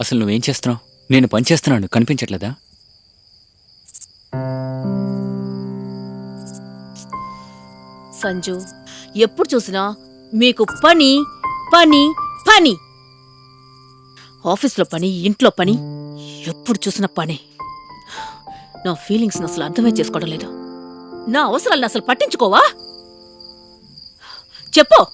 అసలు నువ్వేం చేస్తున్నావు? నేను పని చేస్తున్నాను కనిపించట్లేదా? సంజు ఎప్పుడు చూసినా మీకు పని పని పని. ఆఫీస్లో పని ఇంట్లో పని ఎప్పుడు చూసినా పని. నా ఫీలింగ్స్ అసలు అర్థమే చేసుకోవడం లేదు. నా అవసరాలను అసలు పట్టించుకోవా? చెప్పు.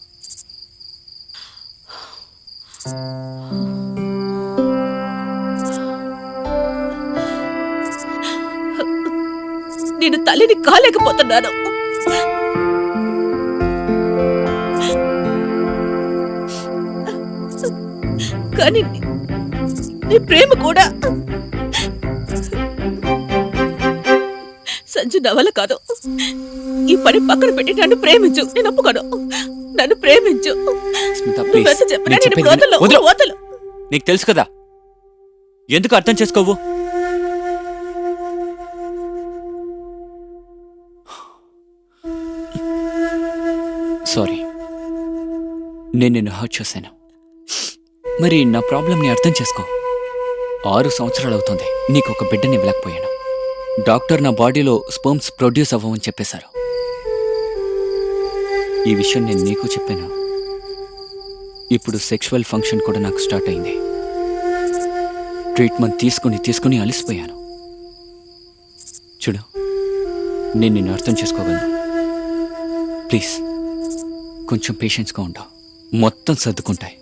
నేను తల్లిని కాలేకపోతున్నాను. కానీ నీ- ప్రేమ కూడా సంజు నా వల్ల కాదు. ఈ పని పక్కన పెట్టి నన్ను ప్రేమించు. నేను ఒప్పుకోను. నన్ను ప్రేమించు. చెప్పినా నేను. వదలు. వదలు. నీకు తెలుసు కదా. ఎందుకు అర్థం చేసుకోవు? నేను నిన్ను హర్ట్ చేశాను. మరి నా ప్రాబ్లంని అర్థం చేసుకో. ఆరు సంవత్సరాలు అవుతుంది. నీకు ఒక బిడ్డని ఇవ్వలేకపోయాను. డాక్టర్ నా బాడీలో స్పర్మ్స్ ప్రొడ్యూస్ అవ్వమని చెప్పేశారు. ఈ విషయం నేను నీకు చెప్పాను. ఇప్పుడు సెక్షువల్ ఫంక్షన్ కూడా నాకు స్టార్ట్ అయింది. ట్రీట్మెంట్ తీసుకుని తీసుకుని అలసిపోయాను. చూడు నేను నిన్ను అర్థం చేసుకోగలను. ప్లీజ్ కొంచెం పేషెన్స్గా ఉండవు మొత్తం సర్దుకుంటాయి.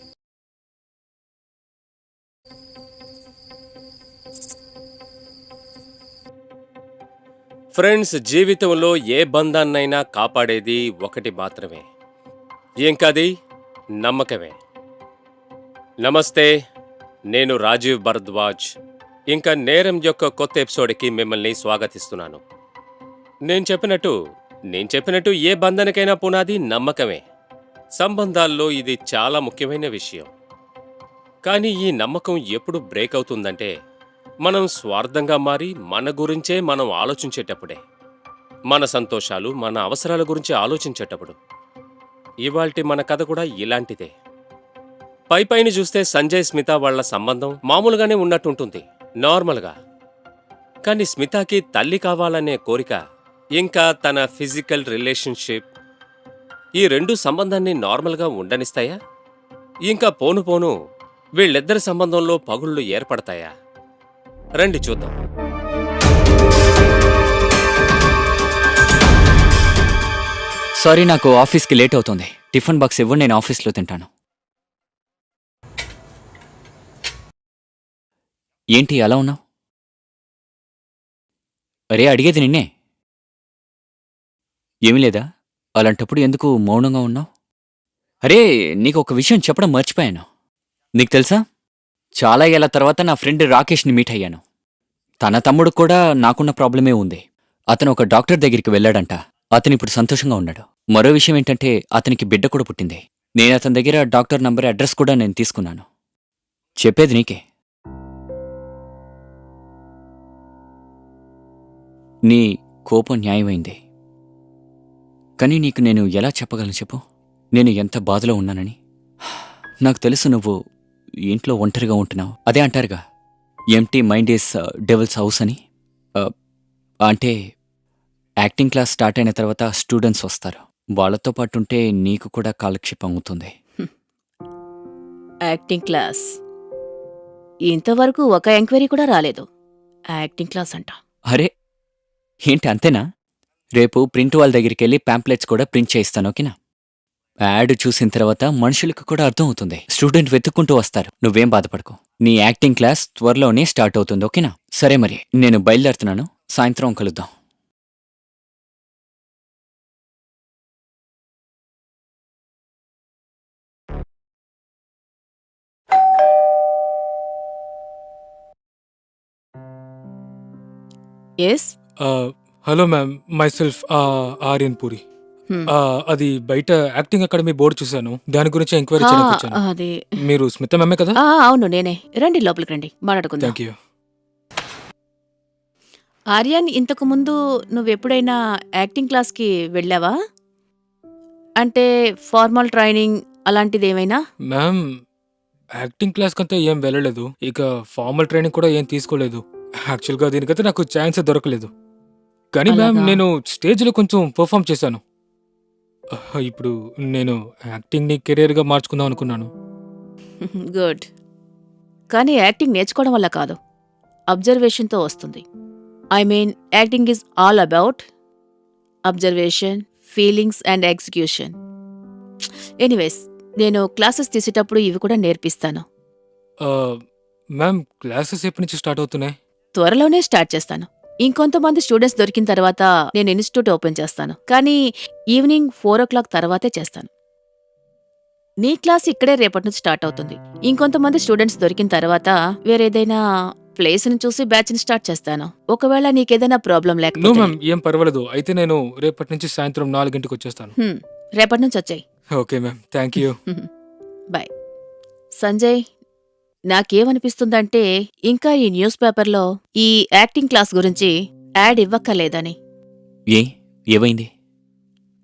ఫ్రెండ్స్ జీవితంలో ఏ బంధాన్నైనా కాపాడేది ఒకటి మాత్రమే. ఇంకది నమ్మకమే. నమస్తే నేను రాజీవ్ భరద్వాజ్. ఇంకా నేరం యొక్క కొత్త ఎపిసోడ్కి మిమ్మల్ని స్వాగతిస్తున్నాను. నేను చెప్పినట్టు నేను చెప్పినట్టు ఏ బంధానికైనా పునాది నమ్మకమే. సంబంధాల్లో ఇది చాలా ముఖ్యమైన విషయం. కానీ ఈ నమ్మకం ఎప్పుడు బ్రేక్ అవుతుందంటే మనం స్వార్థంగా మారి మన గురించే మనం ఆలోచించేటప్పుడే. మన సంతోషాలు మన అవసరాల గురించి ఆలోచించేటప్పుడు. ఇవాల్టి మన కథ కూడా ఇలాంటిదే. పై పైన చూస్తే సంజయ్ స్మిత వాళ్ళ సంబంధం మామూలుగానే ఉన్నట్టుంటుంది నార్మల్గా. కానీ స్మితకి తల్లి కావాలనే కోరిక ఇంకా తన ఫిజికల్ రిలేషన్షిప్ ఈ రెండు సంబంధాన్ని నార్మల్గా ఉండనిస్తాయా? ఇంకా పోను పోను వీళ్ళిద్దరి సంబంధంలో పగుళ్ళు ఏర్పడతాయా? రండి చూద్దాం. సారీ నాకు ఆఫీస్కి లేట్ అవుతుంది. టిఫిన్ బాక్స్ ఇవ్వండి నేను ఆఫీస్లో తింటాను. ఏంటి అలా ఉన్నావు? అరే అడిగేది నిన్నే. ఏమీ లేదా? అలాంటప్పుడు ఎందుకు మౌనంగా ఉన్నావు? అరే నీకు ఒక విషయం చెప్పడం మర్చిపోయాను. నీకు తెలుసా? చాలా ఏళ్ళ తర్వాత నా ఫ్రెండ్ రాకేష్ని మీట్ అయ్యాను. తన తమ్ముడు కూడా నాకున్న ప్రాబ్లమే ఉంది. అతను ఒక డాక్టర్ దగ్గరికి వెళ్ళాడంట. అతను ఇప్పుడు సంతోషంగా ఉన్నాడు. మరో విషయం ఏంటంటే అతనికి బిడ్డ కూడా పుట్టింది. నేను అతని దగ్గర డాక్టర్ నంబర్ అడ్రస్ కూడా నేను తీసుకున్నాను. చెప్పేది నీకే. నీ కోపం న్యాయమైంది. కానీ నీకు నేను ఎలా చెప్పగలను చెప్పు? నేను ఎంత బాధలో ఉన్నానని? నాకు తెలుసు నువ్వు ఇంట్లో ఒంటరిగా ఉంటున్నావు. అదే అంటారుగా empty mind is devil's house అని. అంటే యాక్టింగ్ క్లాస్ స్టార్ట్ అయిన తర్వాత స్టూడెంట్స్ వస్తారు. వాళ్ళతో పాటు ఉంటే నీకు కూడా కాలక్షేపం అవుతుంది. యాక్టింగ్ క్లాస్ ఇంతవరకు ఒక ఎంక్వైరీ కూడా రాలేదు. యాక్టింగ్ క్లాస్ అంట. అరే ఏంటి అంతేనా? రేపు ప్రింట్ వాళ్ళ దగ్గరికి వెళ్ళి ప్యాంప్లెట్స్ కూడా ప్రింట్ చేయిస్తాను ఓకేనా? యాడ్ చూసిన తర్వాత మనుషులకు కూడా అర్థం అవుతుంది స్టూడెంట్ వెతుక్కుంటూ వస్తారు. నువ్వేం బాధపడకు. నీ యాక్టింగ్ క్లాస్ త్వరలోనే స్టార్ట్ అవుతుంది ఓకేనా? సరే మరి నేను బయలుదేరుతున్నాను. సాయంత్రం కలుద్దాం. Yes hello ma'am myself Aryan Puri. Uh, అది బయట యాక్టింగ్ అకాడమీ బోర్డు చూశాను. దాని గురించి ఎంక్వైరీ చేయడానికి వచ్చాను. అది. మీరు స్మిత మ్యామే కదా? ఆ, అవును నేనే. రండి లోపలికి రండి. మాట్లాడుకుందాం. థ్యాంక్ యూ ఆర్యన్ ఇంతకు ముందు నువ్వెప్పుడైనా యాక్టింగ్ క్లాస్కి వెళ్ళావా? అంటే ఫార్మల్ ట్రైనింగ్ అలాంటిది ఏమైనా మ్యామ్ యాక్టింగ్ క్లాస్ కంతా ఏం వెళ్ళలేదు. ఇక ఫార్మల్ ట్రైనింగ్ కూడా ఏం తీసుకోలేదు. యాక్చువల్గా దీనికైతే నాకు ఛాన్స్ దొరకలేదు. కానీ మ్యామ్ అలాగా? నేను స్టేజ్లో కొంచెం పర్ఫామ్ చేశాను. ఇప్పుడు నేను యాక్టింగ్ని కెరీర్గా మార్చుకుందాం అనుకున్నాను. గుడ్ కానీ యాక్టింగ్ నేర్చుకోవడం వల్ల కాదు. అబ్జర్వేషన్తో వస్తుంది. I mean acting is all about observation feelings and execution anyways నేను క్లాసెస్ తీసేటప్పుడు ఇవి కూడా నేర్పిస్తాను. ఆ, మ్యామ్ క్లాసెస్ ఎప్పటి నుంచి స్టార్ట్ అవుతున్నాయి? త్వరలోనే స్టార్ట్ చేస్తాను. ఇంకొంతమంది స్టూడెంట్స్ దొరికిన తర్వాత నేను ఇన్స్టిట్యూట్ ఓపెన్ చేస్తాను. కానీ ఈవినింగ్ ఫోర్ ఓ క్లాక్ తర్వాతే చేస్తాను. నీ క్లాస్ ఇక్కడే రేపటి నుంచి స్టార్ట్ అవుతుంది. ఇంకొంతమంది స్టూడెంట్స్ దొరికిన తర్వాత వేరేదైనా ప్లేస్ని చూసి బ్యాచ్ని స్టార్ట్ చేస్తాను. ఒకవేళ నీకేదైనా ప్రాబ్లం లేకపోతే మ్యామ్ ఏం పర్వాలేదు. అయితే నేను రేపటి నుంచి సాయంత్రం నాలుగింటికి వచ్చేస్తాను. హ్మ్, రేపటి నుంచి వచ్చాయి. Okay ma'am. Thank you. Bye. Sanjay. నాకేమనిపిస్తుందంటే ఇంకా ఈ న్యూస్ పేపర్లో ఈ యాక్టింగ్ క్లాస్ గురించి యాడ్ ఇవ్వక్కర్లేదని. ఏ? ఏమైంది?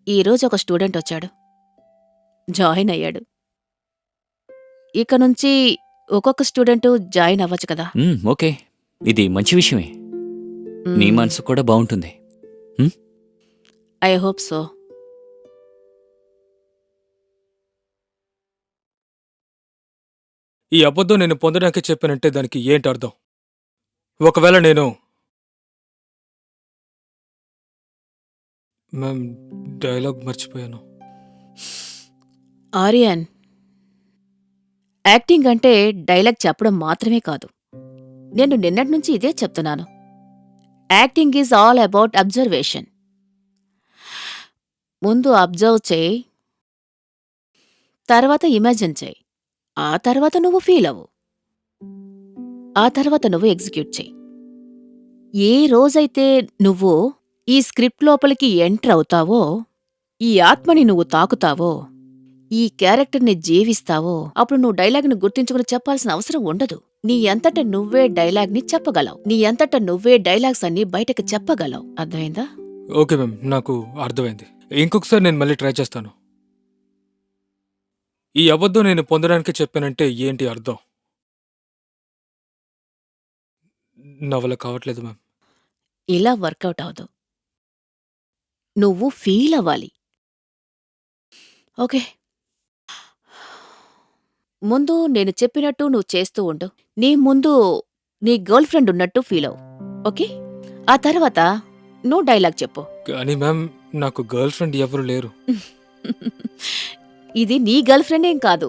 ఈ రోజు ఒక స్టూడెంట్ వచ్చాడు. జాయిన్ అయ్యాడు. ఇక నుంచి ఒక్కొక్క స్టూడెంట్ జాయిన్ అవ్వచ్చు కదా. Hmm, okay. ఇది మంచి విషయమే. నీ మనసు కూడా బాగుంటుంది. I hope so. ఈ అబద్ధం నేను పొందడానికి చెప్పానంటే దానికి ఏంటి అర్థం? ఒకవేళ నేను మ్యామ్ డైలాగ్ మర్చిపోయాను. ఆర్యన్ యాక్టింగ్ అంటే డైలాగ్ చెప్పడం మాత్రమే కాదు. నేను నిన్నటి నుంచి ఇదే చెప్తున్నాను. Acting is all about observation. ముందు అబ్జర్వ్ చేయి తర్వాత ఇమాజిన్ చేయి. ఆ తర్వాత నువ్వు ఫీల్ అవ్వు. ఆ తర్వాత నువ్వు ఎగ్జిక్యూట్ చేయి ఏ రోజైతే నువ్వు ఈ స్క్రిప్ట్ లోపలికి ఎంటర్ అవుతావో ఈ ఆత్మని నువ్వు తాకుతావో ఈ క్యారెక్టర్ని జీవిస్తావో అప్పుడు నువ్వు డైలాగ్ని గుర్తించుకుని చెప్పాల్సిన అవసరం ఉండదు. నీ ఎంతట నువ్వే డైలాగ్ని చెప్పగలవు. నీ ఎంతట నువ్వే డైలాగ్స్ అన్ని బయటకు చెప్పగలవు. అర్థమైందా? ఓకే మ్యామ్ నాకు అర్థమైంది. ఇంకొకసారి నేను మళ్ళీ ట్రై చేస్తాను. ఈ అబద్ధం నేను పొందడానికి చెప్పానంటే ఏంటి అర్థం? నా వల్ల కావట్లేదు మ్యామ్. ఇలా వర్కౌట్ అవదు నువ్వు ఫీల్ అవ్వాలి. ఓకే. ముందు నేను చెప్పినట్టు నువ్వు చేస్తూ ఉండు. నీ ముందు నీ గర్ల్ ఫ్రెండ్ ఉన్నట్టు ఫీల్ అవు ఓకే? ఆ తర్వాత నువ్వు డైలాగ్ చెప్పు. కానీ మ్యామ్ నాకు గర్ల్ ఫ్రెండ్ ఎవరు లేరు. ఇది నీ గర్ల్ ఫ్రెండ్ ఏం కాదు.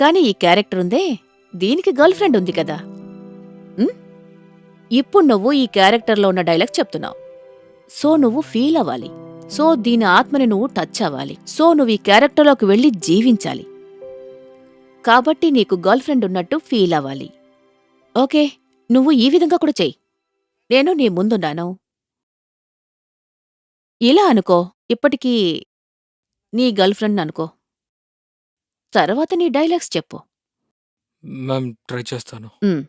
కానీ ఈ క్యారెక్టర్ ఉందే దీనికి గర్ల్ ఫ్రెండ్ ఉంది కదా. ఇప్పుడు నువ్వు ఈ క్యారెక్టర్లో ఉన్న డైలాగ్ చెప్తున్నావు. సో నువ్వు ఫీల్ అవ్వాలి. సో దీని ఆత్మని నువ్వు టచ్ అవ్వాలి. సో నువ్వు ఈ క్యారెక్టర్లోకి వెళ్ళి జీవించాలి. కాబట్టి నీకు గర్ల్ ఫ్రెండ్ ఉన్నట్టు ఫీల్ అవ్వాలి. ఓకే నువ్వు ఈ విధంగా కూడా చెయ్యి. నేను నీ ముందున్నాను. ఇలా అనుకో ఇప్పటికీ నీ గర్ల్ ఫ్రెండ్ అనుకో. తర్వాత నీ డైలాగ్స్ చెప్పు. మ్యామ్ ట్రై చేస్తాను. ఉమ్.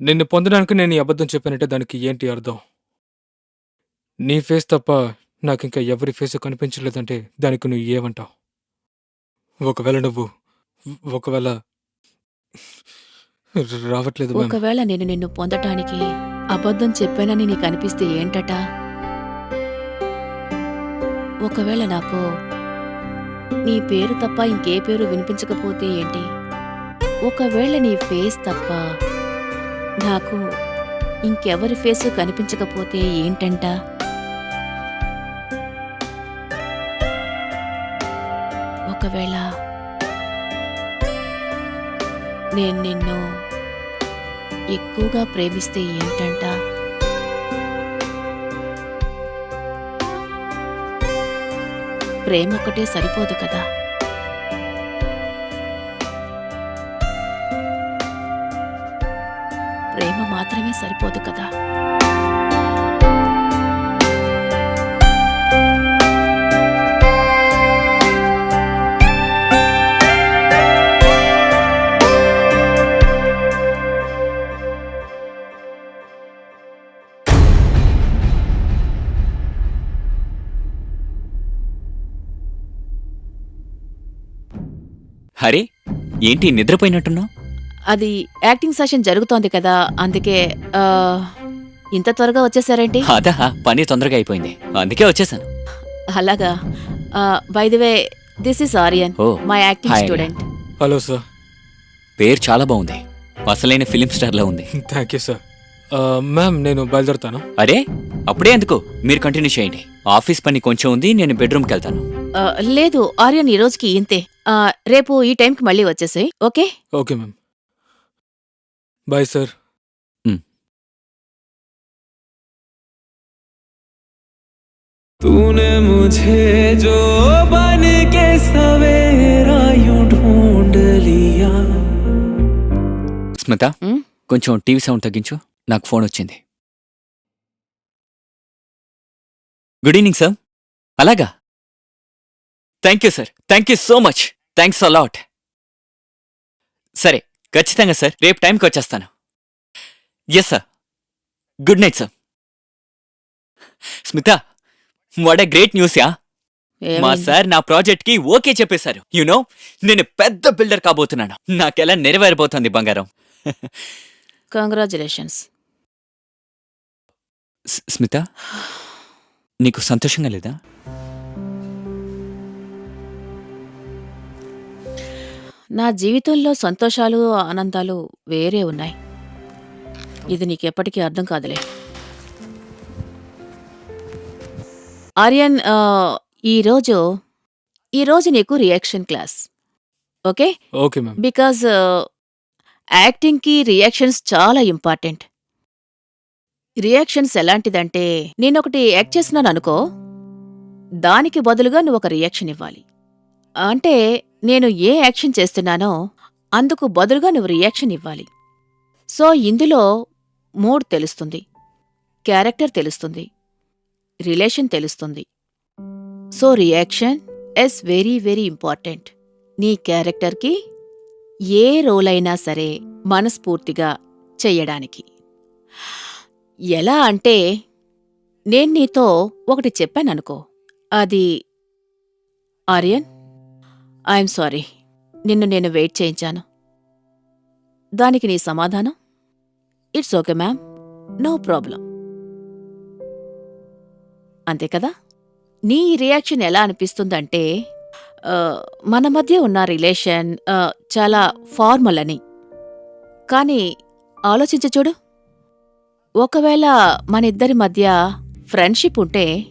నిన్ను పొందడానికి నేను ఈ అబద్ధం చెప్పానంటే దానికి ఏంటి అర్థం? నీ ఫేస్ తప్ప నాకు ఇంకా ఎవరి ఫేస్ కనిపించలేదంటే దానికి నువ్వు ఏమంటావు? ఒకవేళ నువ్వు ఒకవేళ రావట్లేదు మ్యామ్. ఒకవేళ నేను నిన్ను పొందటానికి అబద్ధం చెప్పానని నీకు అనిపిస్తే ఏంటట? ఒకవేళ నాకు నీ పేరు తప్ప ఇంకే పేరు వినిపించకపోతే ఏంటి? ఒకవేళ నీ ఫేస్ తప్ప నాకు ఇంకెవరి ఫేసు కనిపించకపోతే ఏంటంట? ఒకవేళ నేను నిన్ను ఎక్కువగా ప్రేమిస్తే ఏంటంటా? ప్రేమ సరిపోదు కదా. ప్రేమ మాత్రమే సరిపోదు కదా. ఏంటి నిద్రపోయినట్టున్నావు? అది యాక్టింగ్ సెషన్ జరుగుతోంది కదా అందుకే ఆ, ఇంత త్వరగా వచ్చేసారేంటి? అదా పని తొందరగా అయిపోయింది. అందుకే వచ్చేసాను. అలాగా. By the way this is Aryan oh my acting Hi, student hello sir పేరు చాలా బాగుంది. అసలైన ఫిలిం స్టార్లా ఉంది. థ్యాంక్ యూ సార్ మ్యామ్ నేను బయలుదేరుతాను. అరే అప్పుడే ఎందుకు? మీరు కంటిన్యూ చేయండి. ఆఫీస్ పని కొంచెం ఉంది నేను బెడ్రూమ్కి వెళ్తాను. లేదు ఆర్యన్ ఈ రోజుకి ఇంతే. ఆ, రేపు ఈ టైంకి మళ్ళీ వచ్చేసాయి okay okay ma'am bye sir तूने मुझे जो बन के सवेरा यूं ढूंढ लिया స్మిత మ్? కొంచెం టీవీ సౌండ్ తగ్గించు నాకు ఫోన్ వచ్చింది గుడ్ ఈవినింగ్ సార్ అలాగా thank you sir thank you so much Thanks a lot సరే ఖచ్చితంగా సార్ రేపు టైంకి వచ్చేస్తాను. Yes sir good night sir Smita what a great news yeah మా సార్ నా ప్రాజెక్ట్కి ఓకే చెప్పేశారు. యునో నేను పెద్ద బిల్డర్ కాబోతున్నాను. నాకెలా నెరవేరబోతుంది బంగారం. కంగ్రాచులేషన్స్ స్మిత నీకు సంతోషంగా లేదా? నా జీవితంలో సంతోషాలు ఆనందాలు వేరే ఉన్నాయి. ఇది నీకెప్పటికీ అర్థం కాదులే. ఆర్యన్ ఈరోజు ఈరోజు నీకు reaction class okay? Okay ma'am. Because యాక్టింగ్కి reactions చాలా ఇంపార్టెంట్ రియాక్షన్స్ ఎలాంటిదంటే నేనొకటి యాక్ట్ చేస్తున్నాను అనుకో దానికి బదులుగా నువ్వు ఒక రియాక్షన్ ఇవ్వాలి. అంటే నేను ఏ యాక్షన్ చేస్తున్నానో అందుకు బదులుగా నువ్వు రియాక్షన్ ఇవ్వాలి. సో ఇందులో మూడ్ తెలుస్తుంది క్యారెక్టర్ తెలుస్తుంది రిలేషన్ తెలుస్తుంది. So reaction is very very important నీ క్యారెక్టర్కి ఏ రోల్ అయినా సరే మనస్ఫూర్తిగా చెయ్యడానికి ఎలా అంటే నేను నీతో ఒకటి చెప్పాననుకో. అది ఆర్యన్? I'm sorry. నిన్ను నేను వెయిట్ చేయించాను. దానికి నీ సమాధానం? It's okay ma'am. No problem. అంతే కదా? నీ రియాక్షన్ ఎలా అనిపిస్తుందంటే మన మధ్య ఉన్న రిలేషన్ చాలా ఫార్మల్ అని. కానీ ఆలోచించ చూడు. ఒకవేళ మన ఇద్దరి మధ్య ఫ్రెండ్షిప్ ఉంటే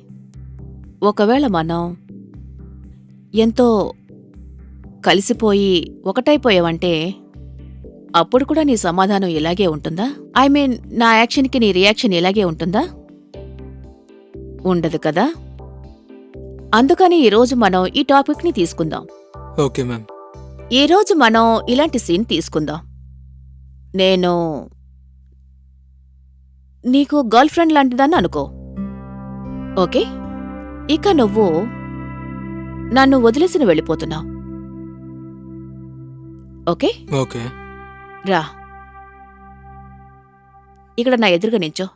ఒకవేళ మనం ఎంతో కలిసిపోయి ఒకటైపోయావంటే అప్పుడు కూడా నీ సమాధానం ఇలాగే ఉంటుందా? ఐ మీన్ నా యాక్షన్కి నీ రియాక్షన్ ఇలాగే ఉంటుందా? ఉండదు కదా? అందుకని ఈరోజు మనం ఈ టాపిక్ని తీసుకుందాం. Okay ma'am. ఈరోజు మనం ఇలాంటి సీన్ తీసుకుందాం. నేను నీకు గర్ల్ ఫ్రెండ్ లాంటిదని అనుకో. ఓకే? ఇక నువ్వు నన్ను వదిలేసిన వెళ్ళిపోతున్నావు. ఓకే? ఓకే. రా. ఇక్కడ నా ఎదురుగా నించో.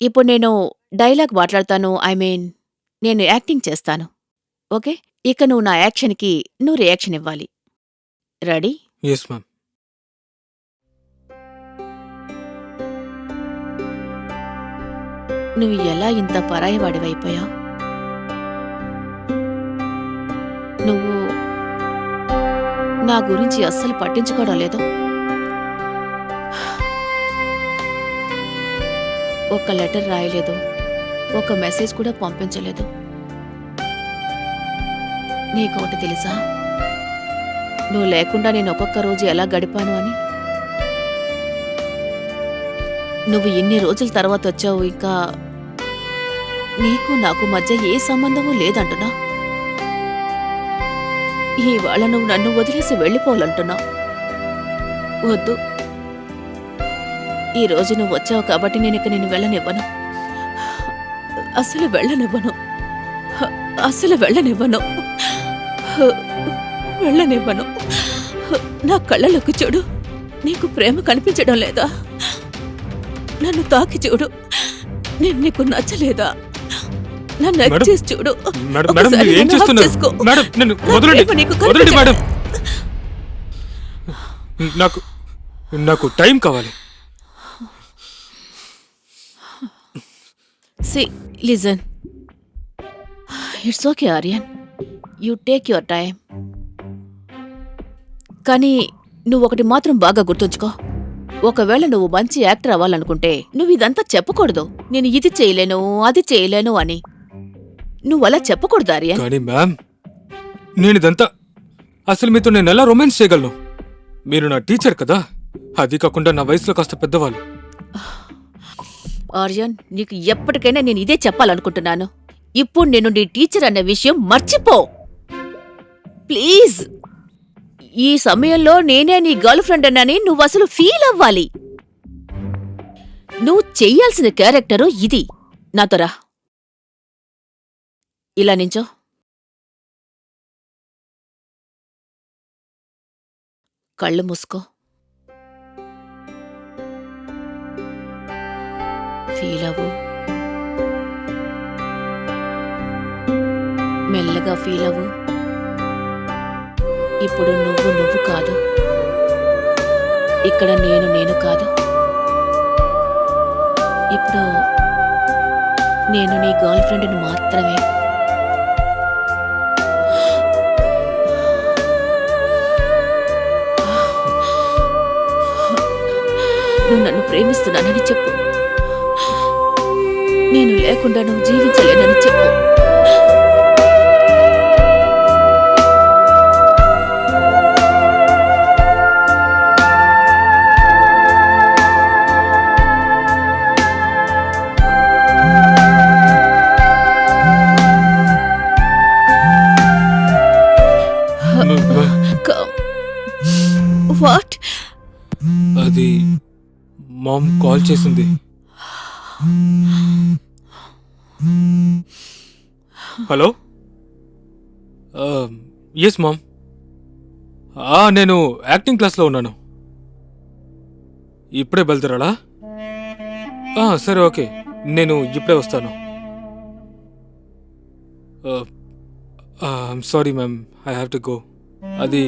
ఇప్పుడు నేను డైలాగ్ మాట్లాడతాను ఐ మీన్ నేను యాక్టింగ్ చేస్తాను. ఓకే? ఇక నువ్వు నా యాక్షన్కి నువ్వు రియాక్షన్ ఇవ్వాలి. రెడీ? ఎస్ మ్యామ్ నువ్వు ఎలా ఇంత పరాయవాడివైపోయావు నువ్వు నా గురించి అస్సలు పట్టించుకోవడం లేదు. ఒక లెటర్ రాయలేదు. ఒక మెసేజ్ కూడా పంపించలేదు. నీకోటి తెలుసా? నువ్వు లేకుండా నేను ఒక్కొక్క రోజు ఎలా గడిపాను అని? నువ్వు ఇన్ని రోజుల తర్వాత వచ్చావు ఇంకా నీకు నాకు మధ్య ఏ సంబంధము లేదంటున్నా? ఇవాళ నువ్వు నన్ను వదిలేసి వెళ్ళిపోవాలంటున్నావు వద్దు. ఈ రోజు నువ్వు వచ్చావు కాబట్టి నేను ఇక నేను వెళ్ళనివ్వను. అసలు వెళ్ళనివ్వను. అసలు వెళ్ళనివ్వను. వెళ్ళనివ్వను. నా కళ్ళలోకి చూడు. నీకు ప్రేమ కనిపించడం లేదా? నన్ను తాకి చూడు. నేను నీకు నచ్చలేదా? నన్ను చేసి చూడు. మేడం మేడం మీరు ఏం చేస్తున్నారు నన్ను వదలండి. వదలండి? నాకు నాకు టైం కావాలి. See listen it's okay Aryan you take your time కానీ నువ్వు ఒకటి మాత్రం బాగా గుర్తుంచుకో. ఒకవేళ నువ్వు మంచి యాక్టర్ అవ్వాలనుకుంటే నువ్వు ఇదంతా చెప్పకూడదు. నేను ఇది చేయలేను అది చేయలేను అని. నువ్వు అలా చెప్పకూడదు ఆర్యన్. కానీ మ్యామ్ నేను ఇదంతా అసలు మీతో నేను ఎలా రొమాన్స్ చేయగలను? మీరు నా టీచర్ కదా అది కాకుండా నా వయసులో కాస్త పెద్దవాళ్ళు. ఆర్యన్ నీకు ఎప్పటికైనా నేను ఇదే చెప్పాలనుకుంటున్నాను. ఇప్పుడు నేను నీ టీచర్ అన్న విషయం మర్చిపో. ప్లీజ్. ఈ సమయంలో నేనే నీ గర్ల్ ఫ్రెండ్ అన్నని నువ్వు అసలు ఫీల్ అవ్వాలి. నువ్వు చెయ్యాల్సిన క్యారెక్టరు ఇది. నాతో రా. ఇలా నించో. కళ్ళు మూసుకో. ఫీల్ అవ్వు. మెల్లగా ఫీల్ అవ్వు. ఇప్పుడు నువ్వు నువ్వు కాదు. ఇక్కడ నేను నేను కాదు. ఇప్పుడు నేను నీ గర్ల్ ఫ్రెండ్ని మాత్రమే. నువ్వు నన్ను ప్రేమిస్తున్నానని చెప్పు. నేను లేకుండా నువ్వు జీవించలేనని చెప్పు. కాల్ చేసింది. హలో? ఎస్ మామ్ నేను యాక్టింగ్ క్లాస్లో ఉన్నాను. ఇప్పుడే బయలుదేరాలా? సరే ఓకే. నేను ఇప్పుడే వస్తాను. Sorry ma'am I have to go అది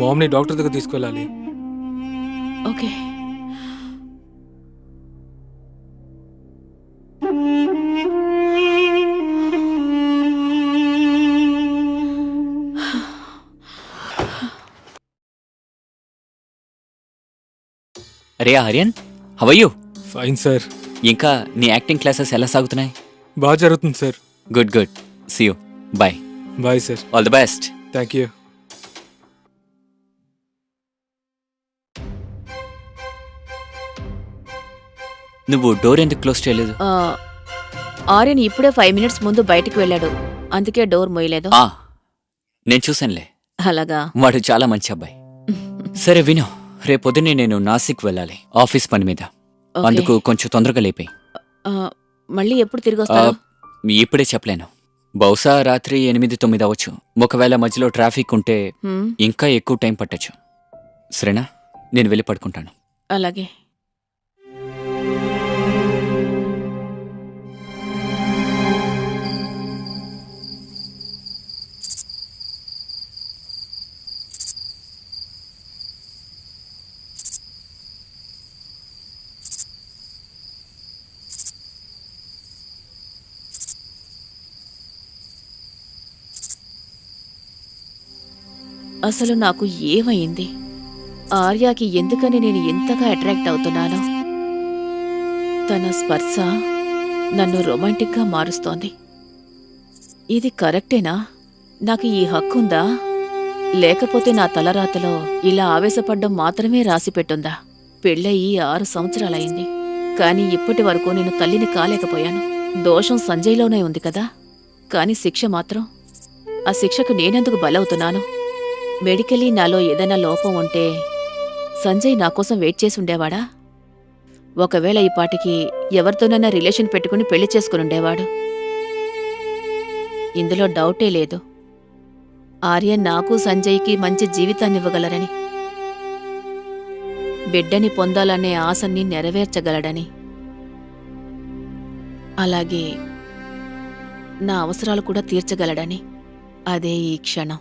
మామ్ని డాక్టర్ దగ్గర తీసుకెళ్ళాలి. ఓకే. అరే ఆర్యన్ హవయ్యూ ఫైన్ సార్ ఇంకా నీ యాక్టింగ్ క్లాసెస్ ఎలా సాగుతున్నాయి? బాగా జరుగుతుంది sir good good see you bye bye sir all the best thank you నువ్వు డోర్ ఎందుకు క్లోజ్ చేయలేదు? ఆ, ఆర్యన్ ఇప్పుడే ఫైవ్ మినిట్స్ ముందు బయటికి వెళ్ళాడు. అందుకే డోర్ మోయలేదు. ఆ నేను చూసానులే అలాగా? వాడు చాలా మంచి అబ్బాయి. సరే విను. రేపొద్దునే నేను నాసిక్ వెళ్ళాలి. ఆఫీస్ పని మీద. ఓకే. అందుకు కొంచెం తొందరగా లేపాయి. ఆ, మళ్ళీ ఎప్పుడు తిరిగి వస్తావు ఇప్పుడే చెప్పలేను. బహుశా రాత్రి ఎనిమిది తొమ్మిది అవ్వచ్చు. ఒకవేళ మధ్యలో ట్రాఫిక్ ఉంటే ఇంకా ఎక్కువ టైం పట్టొచ్చు. సరేనా? నేను వెళ్ళి పడుకుంటాను. అలాగే. అసలు నాకు ఏమైంది? ఆర్యాకి ఎందుకని నేను ఎంతగా అట్రాక్ట్ అవుతున్నానో? తన స్పర్శ నన్ను రొమాంటిక్గా మారుస్తోంది. ఇది కరెక్టేనా? నాకు ఈ హక్కుందా? లేకపోతే నా తలరాతలో ఇలా ఆవేశపడ్డం మాత్రమే రాసిపెట్టుందా? పెళ్ళయి ఆరు సంవత్సరాలయింది. కానీ ఇప్పటి వరకు నేను తల్లిని కాలేకపోయాను. దోషం సంజయ్లోనే ఉంది కదా? కానీ శిక్ష మాత్రం. ఆ శిక్షకు నేనెందుకు బలవుతున్నాను? మెడికలీ నాలో ఏదైనా లోపం ఉంటే సంజయ్ నా కోసం వెయిట్ చేసి ఉండేవాడా? ఒకవేళ ఈ పాటికి ఎవరితోనైనా రిలేషన్ పెట్టుకుని పెళ్ళి చేసుకుని ఉండేవాడు? ఇందులో డౌటే లేదు. ఆర్యన్ నాకు సంజయ్కి మంచి జీవితాన్ని ఇవ్వగలరని. బిడ్డని పొందాలనే ఆశని నెరవేర్చగలడని. అలాగే నా అవసరాలు కూడా తీర్చగలడని. అదే ఈ క్షణం.